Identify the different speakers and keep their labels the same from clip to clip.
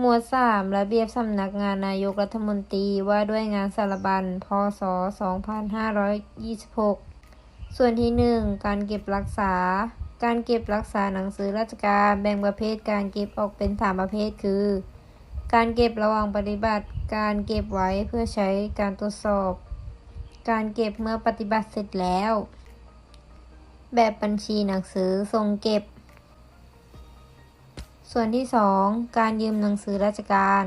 Speaker 1: หมวด 3 ระเบียบสำนักงานนายกรัฐมนตรีว่าด้วยงานสารบัญ พศ 2526 ส่วนที่ 1 การเก็บรักษา การเก็บรักษาหนังสือราชการแบ่งประเภทการเก็บออกเป็น 3 ประเภท คือ การเก็บระหว่างปฏิบัติ การเก็บไว้เพื่อใช้การตรวจสอบ การเก็บเมื่อปฏิบัติเสร็จแล้ว แบบบัญชีหนังสือทรงเก็บ ส่วนที่ 2 การยืมหนังสือราชการ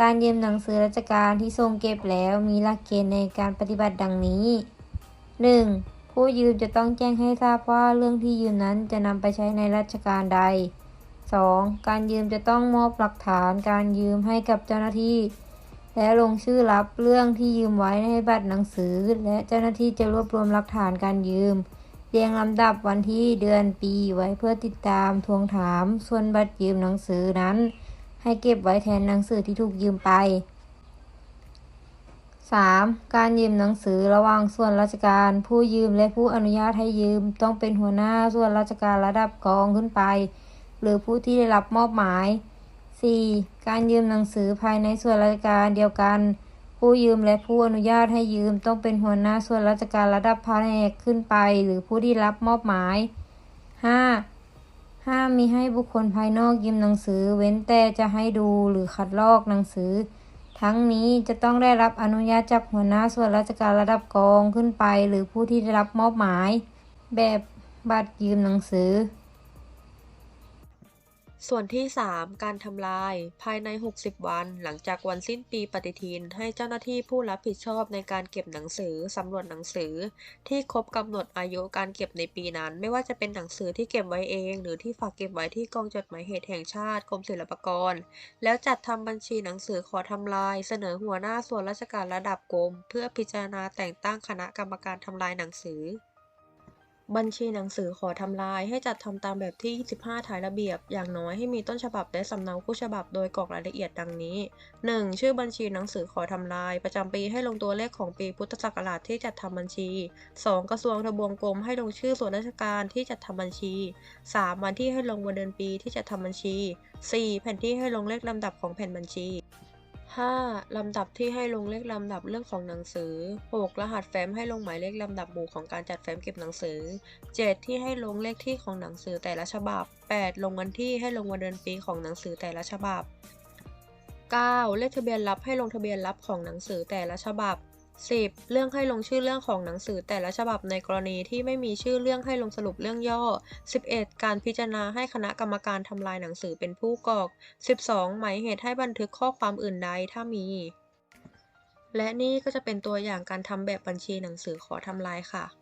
Speaker 1: การยืมหนังสือราชการที่ทรงเก็บแล้วมีหลักเกณฑ์ในการปฏิบัติดังนี้ 1. ผู้ยืมจะต้องแจ้งให้ทราบว่าเรื่องที่ยืมนั้นจะนำไปใช้ในราชการใด 2. การยืมจะต้องมอบหลักฐานการยืมให้กับเจ้าหน้าที่ และลงชื่อรับเรื่องที่ยืมไว้ในบัตรหนังสือ และเจ้าหน้าที่จะรวบรวมหลักฐานการยืม เรียงลำดับวันที่เดือนปีไว้เพื่อติดตามทวงถาม ส่วนบัตรยืมหนังสือนั้น ให้เก็บไว้แทนหนังสือที่ถูกยืมไป 3. การยืมหนังสือระหว่างส่วนราชการ ผู้ยืมและผู้อนุญาตให้ยืมต้องเป็นหัวหน้าส่วนราชการระดับกองขึ้นไป หรือผู้ที่ได้รับมอบหมาย 4. การยืมหนังสือภายในส่วนราชการเดียวกัน ผู้ยืมและผู้อนุญาตให้ยืมต้องเป็นหัวหน้าส่วนราชการระดับแผนกขึ้นไป หรือผู้ที่รับมอบหมาย 5. ห้ามมีให้บุคคลภายนอกยืมหนังสือ เว้นแต่จะให้ดูหรือคัดลอกหนังสือ ทั้งนี้จะต้องได้รับอนุญาตจากหัวหน้าส่วนราชการระดับกองขึ้นไป หรือผู้ที่ได้รับมอบหมาย แบบบัตรยืมหนังสือ
Speaker 2: ส่วนที่ 3 การทำลายภายใน 60 วัน หลังจากวันสิ้นปีปฏิทิน ให้เจ้าหน้าที่ผู้รับผิดชอบในการเก็บหนังสือสำรวจหนังสือ ที่ครบกำหนดอายุการเก็บในปีนั้น ไม่ว่าจะเป็นหนังสือที่เก็บไว้เอง หรือที่ฝากเก็บไว้ที่กองจดหมายเหตุแห่งชาติกรมศิลปากร แล้วจัดทำบัญชีหนังสือขอทำลาย เสนอหัวหน้าส่วนราชการระดับกรม เพื่อพิจารณาแต่งตั้งคณะกรรมการทำลายหนังสือ บัญชีหนังสือขอทำลาย ให้จัดทำตามแบบที่ 25ท้ายระเบียบ อย่างน้อยให้มีต้นฉบับและสำเนาคู่ฉบับโดยกรอกรายละเอียดดังนี้ 1. ชื่อบัญชีหนังสือขอทำลาย ประจำปีให้ลงตัวเลขของปีพุทธศักราชที่จัดทำบัญชี 2. กระทรวงทบวงกรมให้ลงชื่อส่วนราชการที่จัดทำบัญชี 3. วันที่ให้ลงวันเดือนปีที่จัดทำบัญชี 4. แผ่นที่ให้ลงเลขลำดับของแผ่นบัญชี 5. ลำดับที่ให้ลงเลขลำดับเรื่องของหนังสือ 6. รหัสแฟ้มให้ลงหมายเลขลำดับหมู่ของการจัดแฟ้มเก็บหนังสือ 7. ที่ให้ลงเลขที่ของหนังสือแต่ละฉบับ 8. ลงวันที่ให้ลงวันเดือนปีของหนังสือแต่ละฉบับ 9. เลขทะเบียนรับให้ลงทะเบียนรับของหนังสือแต่ละฉบับ 10. เรื่องให้ลงชื่อเรื่องของหนังสือแต่ละฉบับในกรณีที่ไม่มีชื่อเรื่องให้ลงสรุปเรื่องย่อ 11. การพิจารณาให้คณะกรรมการทำลายหนังสือเป็นผู้กอก 12. หมายเหตุให้บันทึกข้อความอื่นใดถ้ามี และนี่ก็จะเป็นตัวอย่างการทำแบบบัญชีหนังสือขอทำลายค่ะ